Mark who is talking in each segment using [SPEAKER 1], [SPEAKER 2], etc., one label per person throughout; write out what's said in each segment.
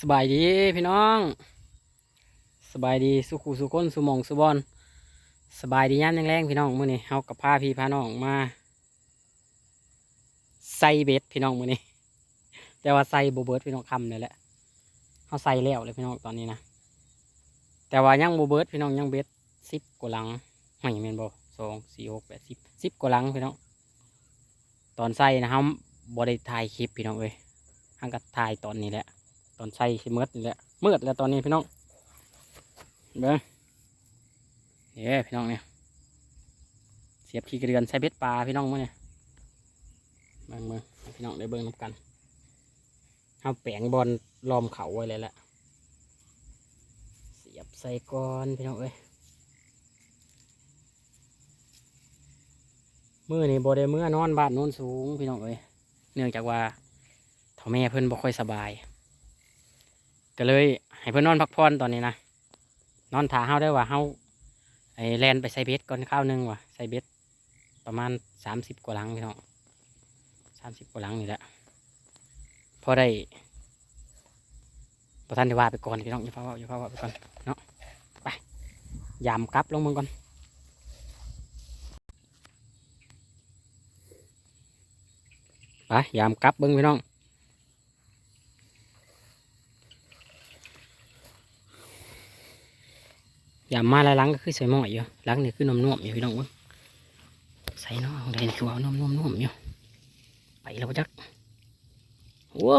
[SPEAKER 1] สบายดีพี่น้อง สบายดีสุขุสุคนสุมองสุบอลสบายดีย่านแรงๆพี่น้องมื้อนี้เฮากับพาพี่พาน้องมาใส่เบ็ดพี่น้องมื้อนี้แต่ว่าใส่โบเบิร์ดพี่น้องคำนี่แหละเฮาใส่แล้วเลยพี่น้องตอนนี้นะแต่ว่ายังโบเบิร์ดพี่น้องยังเบ็ดสิบกว่าหลังไม่แม่นบ่สองสี่หกแปดสิบสิบกว่าหลังพี่น้องตอนใส่นะครับบ่ได้ถ่ายคลิปพี่น้องเอ้ยหังก็ถ่ายตอนนี้แหละ ตอนใส่สิมืดนี่แหละมืดแล้วตอนนี้พี่น้องเบิ้งเย้พี่น้องเนี่ยเสียบขี้กระเดือนใส่เบ็ดปลาพี่น้องมั้งเนี่ยเบิ้งเบิ้งพี่น้องได้เบิ้งน้ำกันเอาแปลงบอลล้อมเขาไว้เลยแหละเสียบใส่ก้อนพี่น้องเอ้ยมือนี่บได้เมื่อนอนบ้านโน้นสูงพี่น้องเอ้ยเนื่องจากว่าเท่าแม่เพิ่นบ่ค่อยสบาย ก็เลยให้เพื่อนนอนพักผ่อนตอนนี้นะนอนถาเฮาได้ว่าเฮาไอ้แลนไปใส่เบ็ดก่อนข้าวหนึงว่ะใส่เบ็ดประมาณสามสิบกว่าหลังพี่น้องสามสิบกว่าหลังนี่แหละพอได้ประทันได้ว่าไปก่อนพี่น้องอย่าพาว่าอย่าพาว่าไปก่อนเนาะไปยามกลับลงมือก่อนไปยามกลับเบิ้งพี่น้อง อย่ามาลายหลังก็คือใส่หม้ออยู่หลังนี่คือนมนวมๆอยู่พี่น้องเว้ยใส่นาะของใดนี่คือว่านมนวมนวมๆอยู่ไปแล้วจักโอ้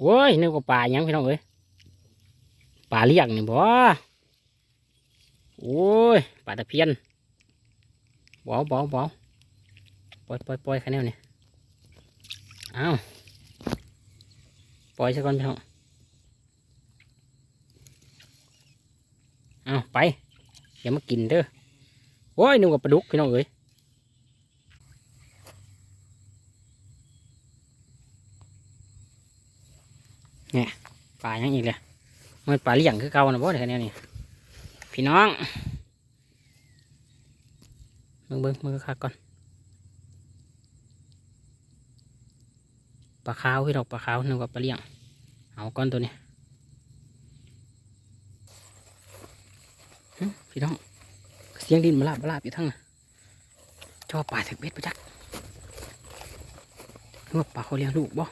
[SPEAKER 1] โว้ยนึกว่าปลาหยังพี่น้องเอ้ยปลาเลี้ยงนี่บ่โอ้ยปลาตะเพียนบ่บ่บ่ปล่อยปล่อยปล่อยแค่นี้นี่อ้าวปล่อยซะก่อนพี่น้อง เอาไปอย่ามากินเด้อโอ้ยนึกว่าปลาดุกพี่น้องเอ้ยเนี่ยปลายังอีกเลยมันปลาเลี้ยงคือเก่านะบ่เดี๋ยวนี้นี่พี่น้องเบิ่งเบิ่งมือคักก่อนปลาขาวพี่น้องปลาขาวนึกว่าปลาเลี้ยงเอาก้อนตัวนี้ พี่น้อง เสียงดินมาลาบมาลาบอยู่ทั้งน่ะจอป่าถึกเบ็ดปะจักนึกว่าป่าเขาเลี้ยงลูกบ่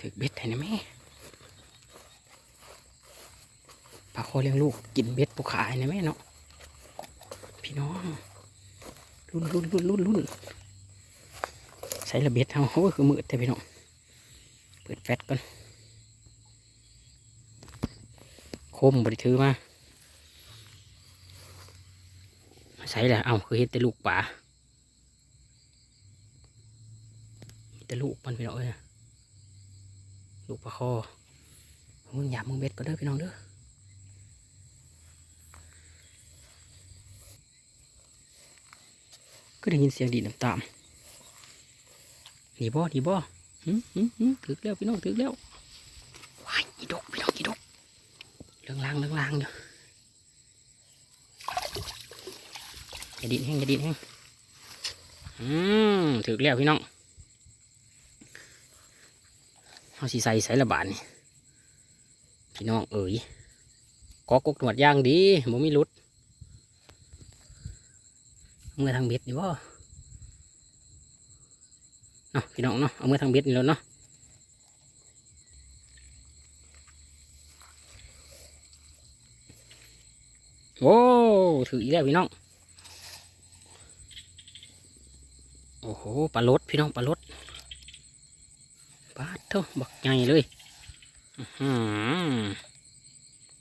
[SPEAKER 1] ถึกเบ็ดไทยนะแม่ป่าเขาเลี้ยงลูกกินเบ็ดปูขายนะแม่เนาะพี่น้องรุ่นรุ่นรุ่นรุ่นรุ่นใส่ระเบ็ดเอาโอ้ยคือมืดแต่พี่น้องเปิดแฟตก่อน คมบริถือมาใส่แหละเอาคือเห็นแต่ลูกป่าแต่ลูกมันพี่น้องเอ้ยลูกปลาคอมึงหยาบมึงเบ็ดก็เด้อพี่น้องเด้อก็ได้ยินเสียงดีน้ำตามหนีบ่หนีบ่หืมหืมหืมถึกแล้วพี่น้องถึกแล้วายอีดกพี่น้องอีดก เรื่องล่างเรื่องล่างอยู่อย่าดินแห้งอย่าดินแห้งอืมถึกแล้วพี่น้องเอาสีใสใสระบาดนี่พี่น้องเอ๋ยกอกกหนวดย่างดีบ่มีรุดเอามื่อทางเบ็ดนี่บ่เนาะพี่น้องเนาะเอาเมื่อทางเบ็ดนี่แล้วเนาะ โอ้ถืออีกแล้วพี่น้อง โอ้โหปลาลดพี่น้องปลาลดปลาเท่าบักใหญ่เลยอื้อหือ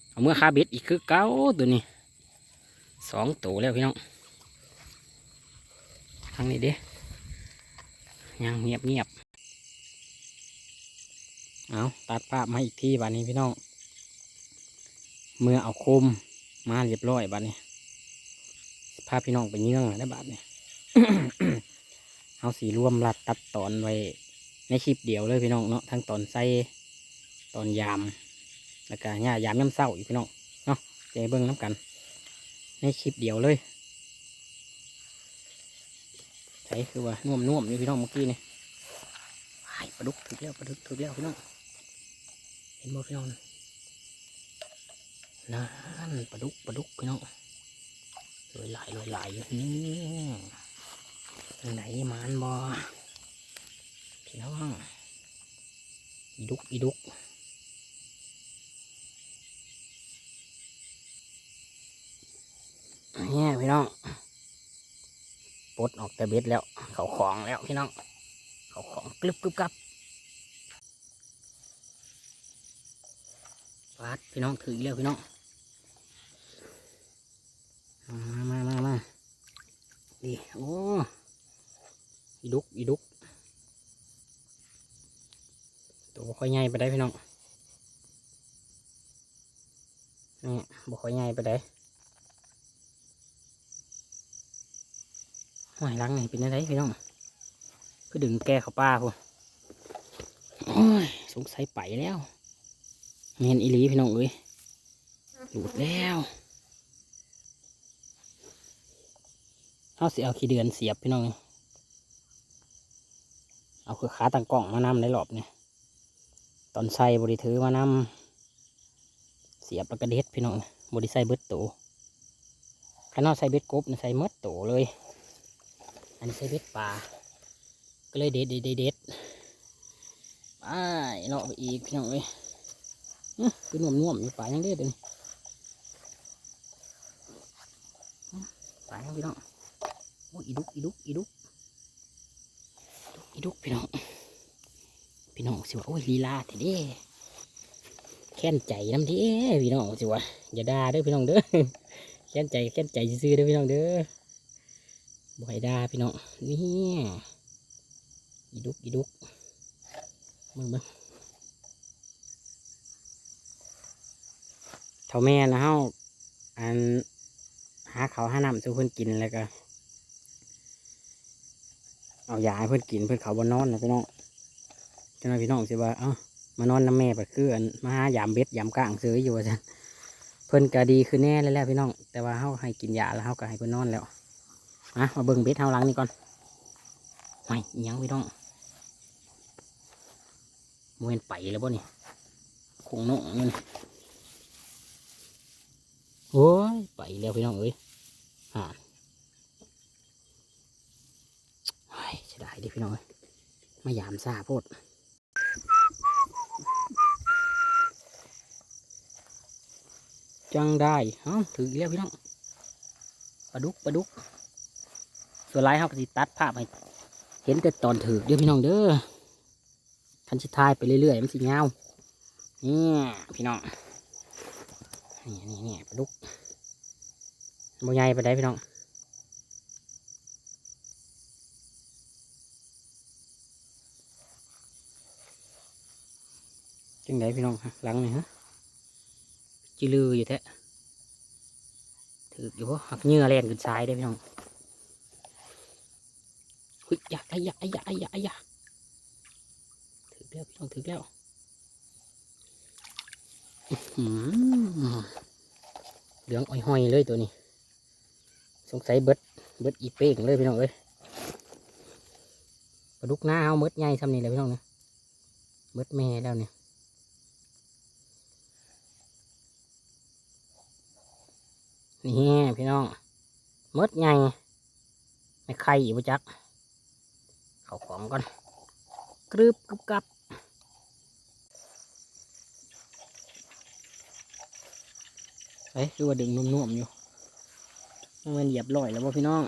[SPEAKER 1] เอาเมื่อคาเบ็ดอีกคือเก้าตัวนี้สองตัวแล้วพี่น้องทางนี้เด้ยังเงียบเงียบเอาตัดภาพมาอีกทีบ้านนี้พี่น้อง เมื่อเอาคม มาเรียบร้อยบัดนี้พาพี่น้องไปเยื่องได้บัดนี้เอาสีรวมรัดตัดตอนไว้ในคลิปเดียวเลยพี่น้องเนาะทั้งตอนใส่ตอนยามแล้วก็เนี่ยยามน้ำเศร้าอีกพี่น้องเนาะใจเบิ้งน้ำกัน ในคลิปเดียวเลยใช่คือว่าน่วมน่วมๆอยู่พี่น้องเมื่อกี้นี่ปลาดุกถึกแล้วปลาดุกถึกแล้วพี่น้องเห็นบ่พี่น้อง นั่นปลาดุกปลาดุกพี่น้องลอยไหลลอยไหลนี่ไหนมันบ่พี่น้องอีดุกอีดุกเนี่ยพี่น้องปลดออกแต่เบ็ดแล้ว เขาของแล้วพี่น้อง เขาของกลึบกลึบกับปาดพี่น้องถือแล้วพี่น้อง มามามามาดีโอ้อีดุกอีดุกตัวบ่ค่อยใหญ่ไปได้พี่น้องนี่บ่ค่อยใหญ่ไปได้หอยลังนี่เป็นอะไรพี่น้องก็ดึงแกเขาป้าพูโอ้ยสงสัยไปแล้วเมนอีหลีพี่น้องเอ้ยหลุดแล้ว เอาสิเอาขี้เดือนเสียบพี่น้อง เอาคือขาตั้งกล่องมานำในรอบเนี่ยตอนใส่บริถือมานำเสียบแล้วก็เด็ดพี่น้องบริใส่เบิดโตขนาดใส่เบ็ดกบเนี่ยใส่เมดโตเลย อันนี้ใส่เบ็ดปลา ก็เลยเด็ดเด็ดเด็ดเด็ดไปเลาะไปอีกพี่น้องเอ้ยคือน่วมน่วมอยู่ป่ายังเด็ดเลยป่ายังพี่น้อง อีดุกอีดุกอีดุกอีดุกพี่น้อง พี่น้องสิว่าโอ้ยลีลาเถอะเด้แค้นใจน้ำเด้พี่น้องสิว่าอย่าด่าเด้อพี่น้องเด้อแค้นใจแค้นใจซื่อเด้อพี่น้องเด้อบ่ให้ด่าพี่น้องนี่อีดุกอีดุกมึงมึงเท่าแม่นะเฮาอันหาเขาวหาน้ำสู่เพิ่นกินแล้วก็ เอายาให้เพิ่อนกินเพิ่อนเขาบนนอนนะพี่น้องจังไดพี่น้องสิว่าเอ้ามานอนน้ำแม่ไปคืออันมาหายามเบ็ดยามกลางซื้ออยู่ว่าซั่นเพิ่นก็ดีขึ้นแน่เลยแหละพี่น้อง แต่ว่าเฮาให้กินยาแล้วเฮาก็ให้เพิ่นนอนแล้วมามาเบิ่งเบ็ดเฮาหลังนี่ก่อนไม่ยังพี่น้องมวนไปแล้วบ่นี่คงน้องนี่โอ้ยไปแล้วพี่น้องเอ้ยอ่า ฮ้ยเสียดายดิพี่น้องเอ้ยมายามซาโพดจังได้เอ้าถืออีกแล้วพี่น้องปลาดุกปลาดุกส่วนไรเขาก็สิตัดภาพให้เห็นแต่ตอนถือเด้อพี่น้องเด้อคันชิทายไปเรื่อยๆมันสิเงาเนี่ยพี่น้องนี่นี่นี่ปลาดุกโมใหญ่ไปได้พี่น้อง จังไดพี่น้องฮะหลังนี่ฮะจิลืออยู่แท้ถืออยู่บ่หักเงื่อแล่นขึ้นซ้ายได้พี่น้องเฮ้ยอยาไอ้ยาไอ้ยาไอ้ยาไอ้ยาถึกแล้วพี่น้องถึกแล้วเหลืองอ้อยๆเลยตัวนี้ สงสัยเบิดเบิดอีเป้งเลยพี่น้องเอ้ยปลาดุกหน้าเอาเบิดใหญ่ทำนี่เลยพี่น้องนะเบิดแม่แล้วเนี่ย นี่พี่น้องเบิดใหญ่ไม่ไข่อีกบ่จัก เขาของก่อนกรึบกรึบกับเอ้ยคือว่าดึงนุ่มๆอยู่มันเหยียบลอยแล้วบ่พี่น้อง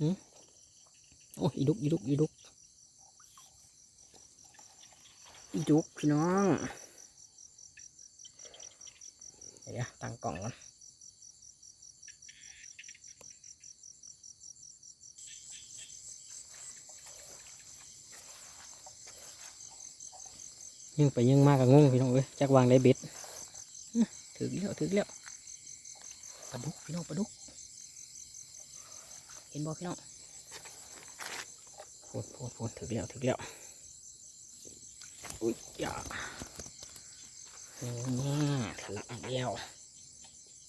[SPEAKER 1] หืมโอ้ยดุกดุกดุกดุกพี่น้อง เดี๋ยวตั้งกล่องก่อน ยังไปยังมากกับงงพี่น้องเอ้ยจักวางได้เบ็ดอื้อถึกแล้วถึกแล้วปลาดุกพี่น้องปลาดุก เห็นบ่พี่น้องโพดโพดโพดถึกแล้วถึกแล้วอุ้ยอย่านี่ทะลักอีกแล้ว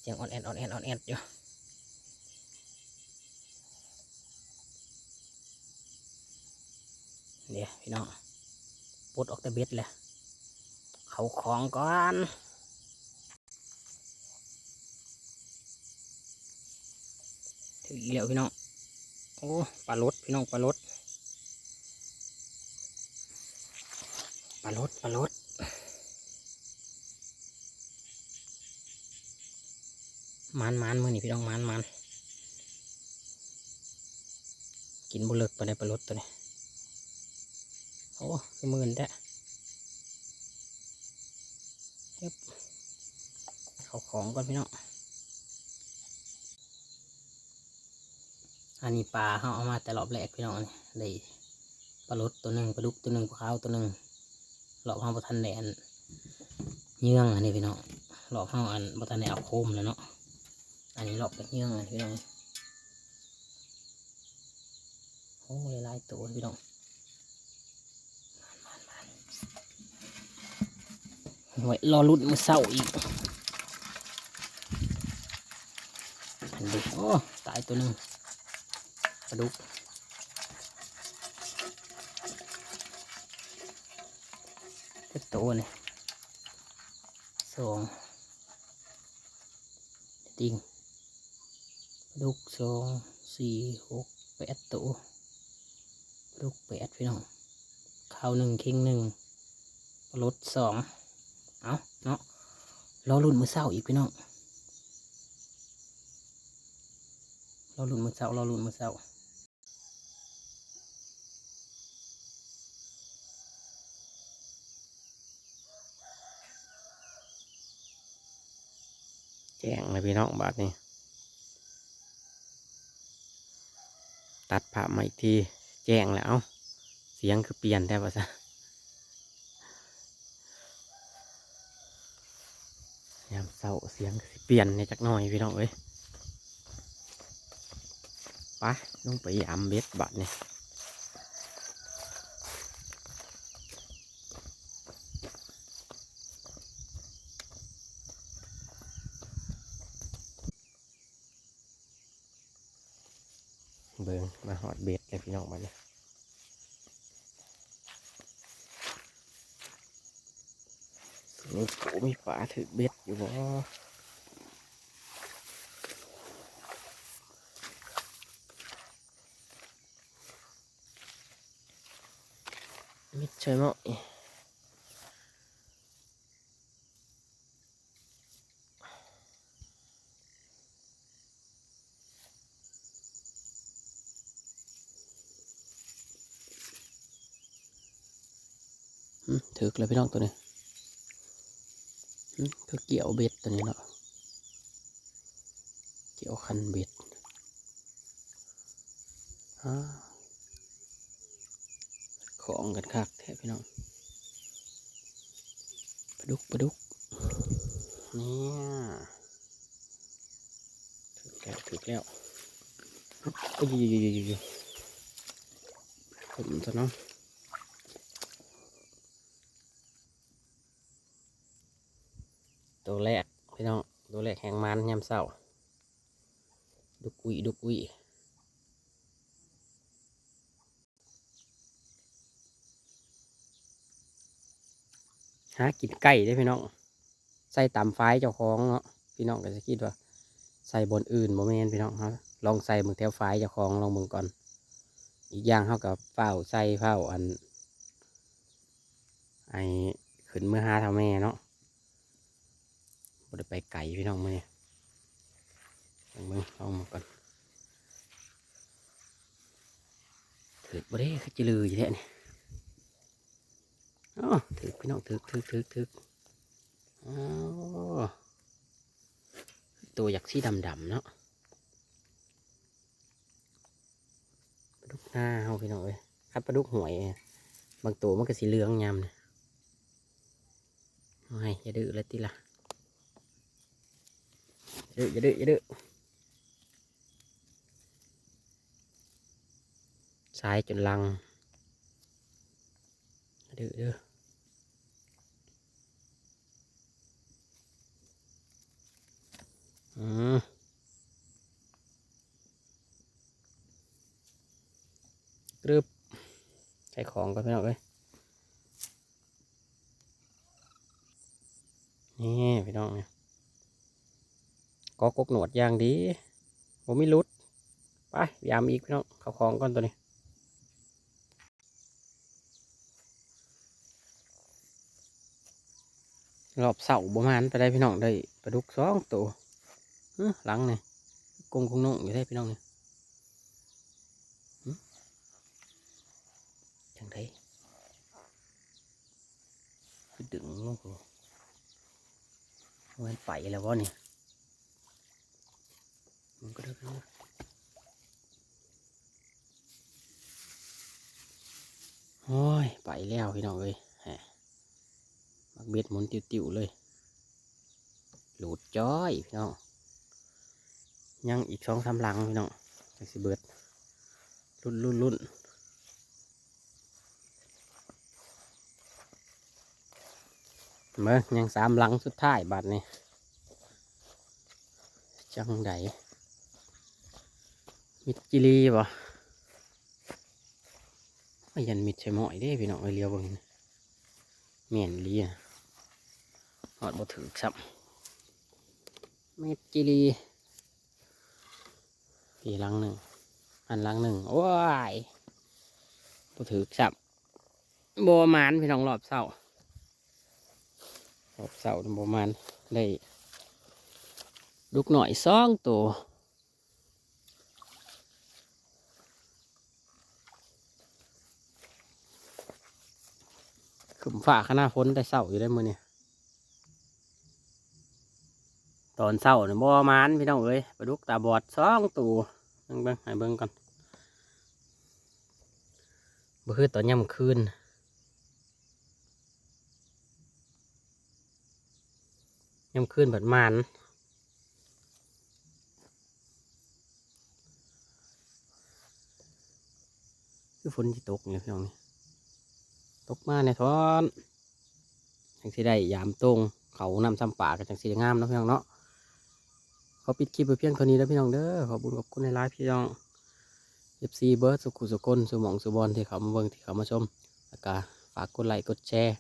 [SPEAKER 1] เสียงอ่อนแอนอ่อนแอนอ่อนแอนอยู่เดี๋ยวพี่น้องปลดออกแต่เบ็ดแหละ เขาของก่อนถึงอีกแล้วพี่น้อง โอ้ปลาลดพี่น้องปลาลดปลาลดปลาลดมันมันมือนี่พี่น้องมันมันกินบุเลิกไปในปลาลดตัวนี้โอ้คือมื่นแท้ เฮ็บเขาของก่อนพี่น้องอันนี้ปลาเขาเอามาแต่รอบแรกพี่น้องนี่ได้ปลาลดตัวหนึ่งปลาดุกตัวหนึ่งปลาขาวตัวหนึ่งรอบเขาบทันแดนเยื่องอันนี้พี่น้องรอบเขาอันบทันแดเอาโคมแล้วเนาะอันนี้รอบกับเยื่องอันพี่น้องโอ้หลายตัวพี่น้องมันมัน มันไว้รอรุ่นมือเศร้าอีกอันนี้โอ้ตายตัวหนึ่งปลาดุกจ็ดตัวนี่สองติงปลาดุกสองสี่หกแปดตัวลาดุกแปดพี่น้องข้าวหนึ่งเคิงหนึ่งปลาลดสอง เอาเนาะรอรุ่นมือเศร้าอีกพี่น้องรอรุ่นมือเศร้ารอรุ่นมือเศร้าแจ้งเลยพี่น้องบาทนี้ตัดผ่ามาอีกทีแจ้งแล้วเสียงคือเปลี่ยนได้ป่ะซะยาม เสาเสียงเปลี่ยนในจักหน่อยพี่น้องเอ้ยไปลงไปยามเบ็ดบัดเนี่ยบิงมาหอดเบ็ดเลยพี่น้องบาทนี่มี ปูมีปลาถือเบ็ดอยู่บ่มิดช่วยมั้งอืมถือเลยพี่น้องตัวนี้ อืมคือเกี่ยวเบ็ดตัวนี้เนาะ เกี่ยวคันเบ็ดอ่าของกันคักแท้พี่น้องปลาดุกปลาดุกเนี่ยถือแล้วถือแล้วโอ้ยยผมตัวเนาะ ตัวแรกพี่น้องตัวแรกแห่งมันยามเศร้าดุกุยดุกุยหากินไก่ได้พี่น้อง ใส่ตามไฟเจ้าของเนาะพี่น้องก็จะคิดว่า ใส่บนอื่นโมเมนพี่น้องครับลองใส่มือแถวไฟเจ้าของลองมึงก่อน อีกอย่างเท่ากับเฝ้าใส่เฝ้าอัน ไอขึ้นเมื่อหาเท่าแม่เนาะ บ่ได้ไปไก่พี่น้องมาเนี่ยเบิ่งเบิ่งลองมาก่อนถือบ่ได้คือจะลืออยู่แท้นี่อ๋อถือพี่น้องถือถือถือถืออ๋อตัวอยากสีดำดำเนาะปลาดุกหน้าเฮาพี่น้องเอ้ยครับปลาดุกหวย บางตัวมันก็สีเหลืองยำเนี่ยโอ้ยอย่าดื้อเลยติล่ะอย่า ดื้ออย่าดื้ออย่าดื้อสายจนลังอย่าดื้อเด้ออืมกรึบส่ของก่อนพี่น้องเอ้ยนี่พี่น้องเนี่ย ก็กกหนวดอย่างดีผมไม่รุด ไปยามอีกพี่น้องเข้าของก่อนตัวนี้รอบเสาประมาณไปได้พี่น้องได้ปลาดุกสองตัวหลังนี่กงคงนุ่งอยู่ได้พี่น้องนี่อื้อจังไดคือดึงลงกูมันไปแล้ววะนี่มันก็ได้พี่น้อง โอ้ย ไปแล้วพี่น้องเอ้ยมักเบ็ดหมุนติวๆเลย หลุดจ้อยพี่น้อง ยังอีกสองสามหลังพี่น้องจังสิเบิดรุ่นรุ่นรุ่นเมื่อยังสามหลังสุดท้ายบัดนี้จังใด มิดจิลีบ่ไม่ยันมิดใช่หมอยเด้พี่น้องไอเลียวบางเมียนลียหอดบ่ถือครับเม็ดจิลีปีลังหนึ่งอันลังหนึ่งโอ้ยบ่ถือครับบ่หมานพี่น้องรอบเศร้ารอบเศร้าบ่หมานได้ลูกหน่อยสองตัว ขึ้นฝ่าขนาฝนแต่เศร้าอยู่ได้มือนี่ตอนเช้าเนี่ยบ่มานพี่น้องเอ้ยปลาดุกตาบอดสองตัวเบิ่งเบิ่งให้เบิ่งก่อนบ่คือตอนย่ำคืนย่ำคืนแบบมานคือฝนที่ตกเนี่ยพี่น้องนี่ ตกมาในท้อนจังสิได้ยามตรงเขานำซ้ำป่ากันจังสีงามเนาะพี่น้องเนาะเขอปิดคลิปเพียงเท่านี้แล้วพี่น้องเด้อขอบุญขอบคุณในไลฟ์พี่น้องเอฟซีเบิร์ดสุขุสุคนสุหมองสุบอลที่เขามาเบิ่งที่เขามาชมแล้วก็ฝากกดไลค์กดแชร์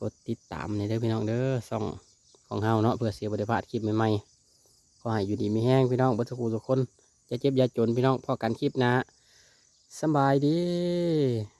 [SPEAKER 1] กดติดตามในเด้อพี่น้องเด้อส่องของเฮาเนาะเพื่อเสียบริพลาดคลิปใหม่ๆขอให้อยู่ดีมีแห้งพี่น้องเบิร์ดสุขุสุคนจะเจ็บยาจนพี่น้องพอกันคลิปนะสบายดี